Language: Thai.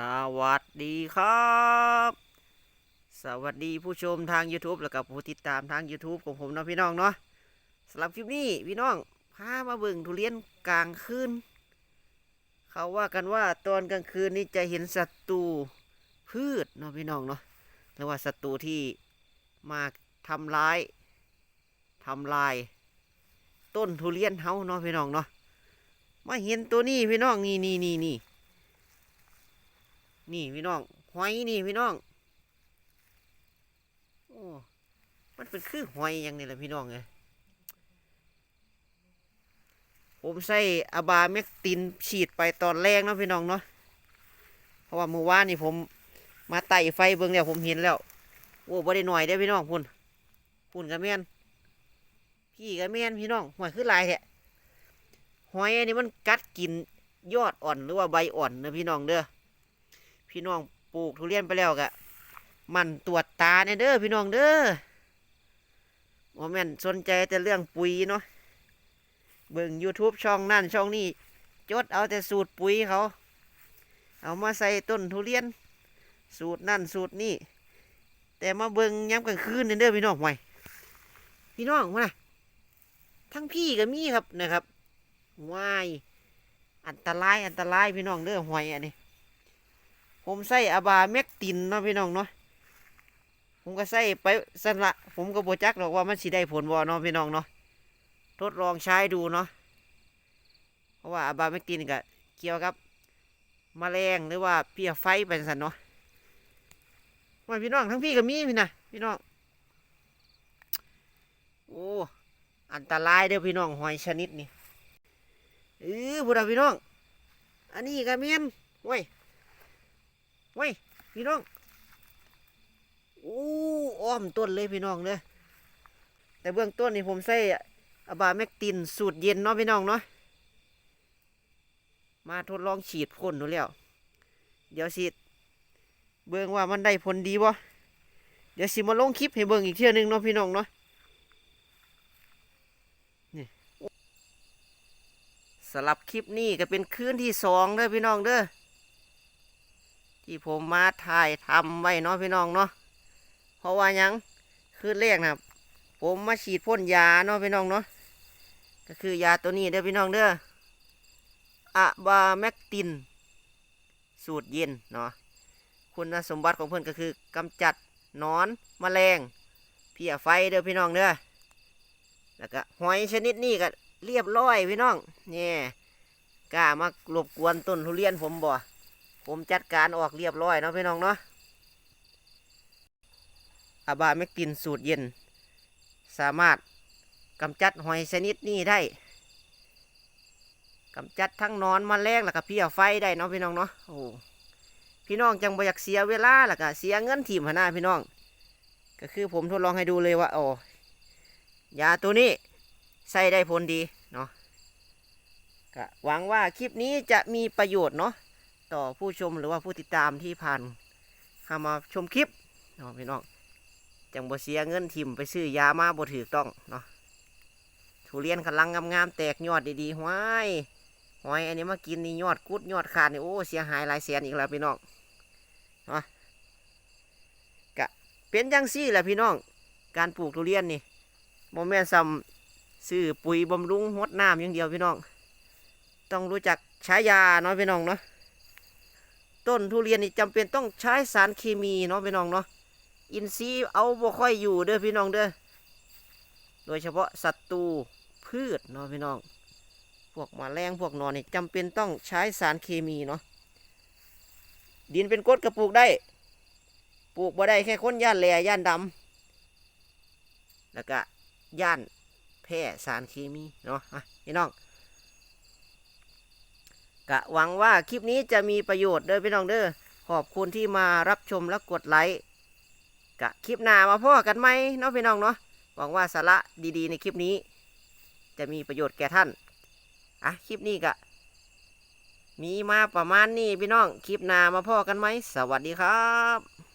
สวัสดีครับ สวัสดีผู้ชมทาง YouTube แล้วก็ผู้ติดตามทาง YouTube ของผมเนาะพี่น้องเนาะสำหรับคลิปนี้พี่น้องพามาเบิ่งทุเรียนกลางคืนเขาว่ากันว่าตอนกลางคืนนี่จะเห็นศัตรูพืชเนาะพี่น้องเนาะหรือว่าศัตรูที่มาทำร้ายทำลาย ต้นทุเรียนเฮาเนาะพี่น้องเนาะมาเห็นตัวนี้พี่น้องนี่นี่นี่นี่ นี่พี่น้องหอยนี่พี่น้อง โอ้ มันเป็นคือหอยอยังนี่แหละพี่น้องไงผมใส่อาบาเมกตินฉีดไปตอนแรกเนาะพี่น้องเนาะ เพราะว่าเมื่อวานนี่ผมมาไต่ไฟเบิ่งแล้วผมเห็นแล้ว โอ้บ่ได้หน่อยได้พี่น้องพุ่นพุ่นกับแม่นพี่กับแม่นพี่น้องหอยคือหลายแท้หอยอันนี้มันกัดกินยอดอ่อนหรือว่าใบอ่อนเนอะพี่น้องเด้อ พี่น้องปลูกทุเรียนไปแล้วกะมันตรวจตาเนี่ยเด้อพี่น้องเด้อโมแม่นสนใจแต่เรื่องปุ๋ยเนาะเบิ่ง YouTube ช่องนั่นช่องนี้จดเอาแต่สูตรปุ๋ยเขา เอามาใส่ต้นทุเรียน สูตรนั่นสูตรนี่แต่มาเบิ่งย้ำกลางคืนเนเด้อพี่น้องห่วพี่น้องมาทั้งพี่กับมีครับนะครับวายอันตรายอันตรายพี่น้องเด้อหวยอันนี้ ผมใส่อาบาเมกตินเนาะพี่น้องเนาะผมก็ใส่ไปสั่นละผมก็บจักหรอกว่ามันสิได้ผลบ่เนาะพี่น้องเนาะทดลองใช้ดูเนาะเพราะว่าอาบาเมกตินก็เกี่ยวกับมแมลงหรือว่าเพี้ยไฟไปสั่นเนาะว่าพี่น้องทั้งพี่กับมีพี่นะพี่น้องโอ้อันตรายเด้อพี่น้องหอยชนิดนี้เออพวกเราพี่น้อง อันนี้ก็เมียนเว้ย ไว้ยพี่น้องอู้อ้อมต้นเลยพี่น้องเด้อแต่เบื้องต้นนี่ผมใส่อะบาแมกตินสูตรเย็นเนาะพี่น้องเนาะมาทดลองฉีดพ่นดูแล้ว เดี๋ยวฉีดเบิ่งว่ามันได้ผลดีบ่เดี๋ยวสิมาลงคลิปให้เบิ่งอีกเทื่อหนึงเนาะพี่น้องเนาะนี่สำหรับคลิปนี้ก็เป็นคืนที่สองเด้อพี่น้องเด้อ ที่ผมมาถ่ายทำไว้เนาะพี่น้องเนาะเพราะว่ายังคือแรกนะผมมาฉีดพ่นยาเนาะพี่น้องเนาะก็คือยาตัวนี้เด้อพี่น้องเด้ออะบาแมกติน สูตรเย็นเนาะคุณสมบัติของเพื่อนก็คือกำจัดนอนแมลงเพี้ยไฟเด้อพี่น้องเด้อแล้วก็หอยชนิดนี้ก็เรียบร้อยพี่น้องเนี่ยกล้ามารบกวนต้นทุเรียนผมบ่ ผมจัดการออกเรียบร้อยเนาะพี่น้องเนาะอาบาแมกตินสูตรเย็น สามารถกำจัดหอยชนิดนี้ได้กำจัดทั้งนอนแมลงแล้วก็เพี้ยไฟได้เนาะพี่น้องเนาะโอ้พี่น้องจังบ่อยากเสียเวลาแล้วก็เสียเงินทีมหนนาพี่น้อง ก็คือผมทดลองให้ดูเลยว่าโอ้ยาตัวนี้ใส่ได้ผลดีเนาะก็หวังว่าคลิปนี้จะมีประโยชน์เนาะ ต่อผู้ชมหรือว่าผู้ติดตามที่ผ่านเข้ามาชมคลิปเนาะพี่น้องจังบ่เสียเงินทิมไปซื้อยามาบ่ถือต้องเนาะทุเรียนกำลังงามๆแตกยอดดีๆห้วยห้อยอันนี้มากินนี่ยอดกุดยอดขาดนี่โอ้เสียหายหลายแสนอีกแล้วพี่น้องเนาะกะเป็นจังซี่แหละพี่น้อง การปลูกทุเรียนนี่บ่แม่นซ้ำซื้อปุ๋ยบำรุงหดน้ำอย่างเดียวพี่น้อง ต้องรู้จักใช้ยาเนาะพี่น้องเนาะ ต้นทุเรียนนี่จำเป็นต้องใช้สารเคมีเนาะพี่น้องเนาะอินทรีย์เอาบ่ค่อยอยู่เด้อพี่น้องเด้อโดยเฉพาะศัตรูพืชเนาะพี่น้อง พวกแมลงพวกหนอนนี่จำเป็นต้องใช้สารเคมีเนาะดินเป็นกรดกระปลูกได้ ปลูกบ่ได้แค่คนย่านแหล่ย่านดำแล้วก็ย่านแพร่สารเคมีเนาะอะพี่น้อง กะหวังว่าคลิปนี้จะมีประโยชน์เด้อพี่น้องเด้อขอบคุณที่มารับชมและกดไลค์กะคลิปหน้ามาพ่อกันไหมเนาะพี่น้องเนาะหวังว่าสาระดีๆ ในคลิปนี้ จะมีประโยชน์แก่ท่านอะคลิปนี้กะมีมาประมาณนี้พี่น้องคลิปหน้ามาพ่อกันไหมสวัสดีครับ